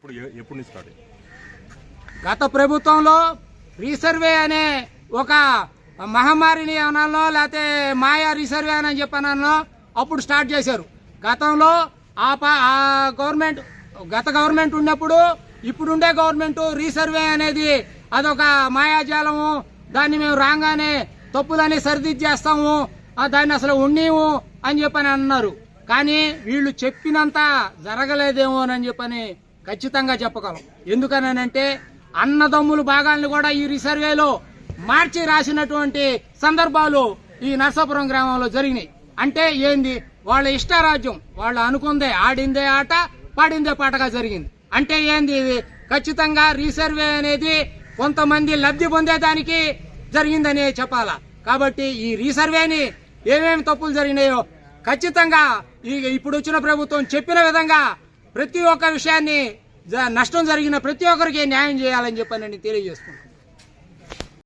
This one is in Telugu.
ఇప్పుడు ఎప్పుడు నుంచి స్టార్ట్ గత ప్రభుత్వంలో రీసర్వే అనే ఒక మహమ్మారిని అనాలో లేకపోతే మాయా రీసర్వే అని చెప్పి అప్పుడు స్టార్ట్ చేశారు. గతంలో ఆ ప- ఆ గవర్నమెంట్ గత గవర్నమెంట్ ఉన్నప్పుడు ఇప్పుడుండే గవర్నమెంట్ రీసర్వే అనేది అదొక మాయాజాలము. దాన్ని మేము రాగానే తప్పులని సరిదిద్దేస్తాము. చేస్తాము దాన్ని అసలు ఉండేము అని చెప్పని అన్నారు. కానీ వీళ్ళు చెప్పినంత జరగలేదేమో అని చెప్పని ఖచ్చితంగా చెప్పగలం. ఎందుకనంటే అన్నదమ్ములు భాగాలను కూడా ఈ రిసర్వేలో మార్చి రాసినటువంటి సందర్భాలు ఈ నర్సాపురం గ్రామంలో జరిగినాయి. అంటే ఏంది? వాళ్ళ ఇష్టారాజ్యం వాళ్ళు అనుకుందే ఆడిందే ఆట పాడిందే పాటగా జరిగింది. అంటే ఏంది ఇది? ఖచ్చితంగా రీసర్వే అనేది కొంతమంది లబ్ధి పొందేదానికి జరిగిందని చెప్పాలా? కాబట్టి ఈ రీసర్వేని ఏమేమి తప్పులు జరిగినాయో ఖచ్చితంగా ఈ ఇప్పుడు వచ్చిన ప్రభుత్వం చెప్పిన విధంగా ప్రతి ఒక్క విషయాన్ని జ- నష్టం జరిగిన ప్రతి ఒక్కరికి న్యాయం చేయాలని చెప్పి నేను